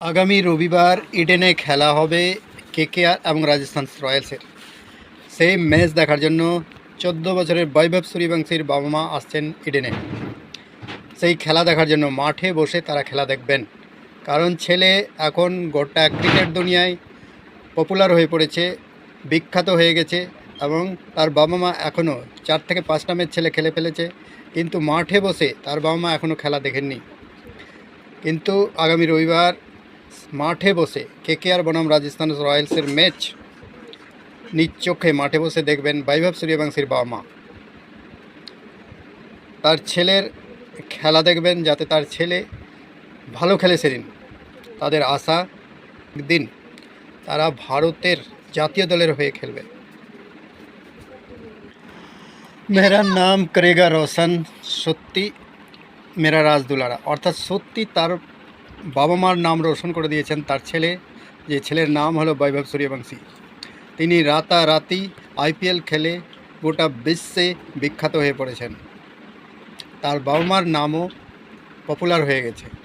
আগামী রবিবার ইডেনে খেলা হবে কেকেআর এবং রাজস্থান রয়্যালসের। সেই ম্যাচ দেখার জন্য চোদ্দ বছরের বৈভব সূর্যবংশীর বাবা মা আসছেন ইডেনে। সেই খেলা দেখার জন্য মাঠে বসে তারা খেলা দেখবেন। কারণ ছেলে এখন গোটা ক্রিকেট দুনিয়ায় পপুলার হয়ে পড়েছে, বিখ্যাত হয়ে গেছে এবং তার বাবা মা এখনও চার থেকে পাঁচটা ম্যাচ ছেলে খেলে ফেলেছে, কিন্তু মাঠে বসে তার বাবা মা এখনও খেলা দেখেননি। কিন্তু আগামী রবিবার মাঠে বসে কেকেআর বনাম রাজস্থান রয়্যালসের ম্যাচ নিজ চোখে মাঠে বসে দেখবেন বৈভব সূর্যবংশীর বাবা মা। তার ছেলের খেলা দেখবেন যাতে তার ছেলে ভালো খেলে সেদিন। তাদের আশা দিন তারা ভারতের জাতীয় দলের হয়ে খেলবে। মেরা নাম করেগা রোশন, সত্যি মেরা রাজ দুলারা অর্থাৎ সত্যি তার বাবা মার নাম রোশন করে দিয়েছেন তার ছেলে, যে ছেলের নাম হলো বৈভব সূর্যবংশী। তিনি রাতারাতি আইপিএল খেলে গোটা বিশ্বে বিখ্যাত হয়ে পড়েছেন। তার বাবা মার নামও পপুলার হয়ে গেছে।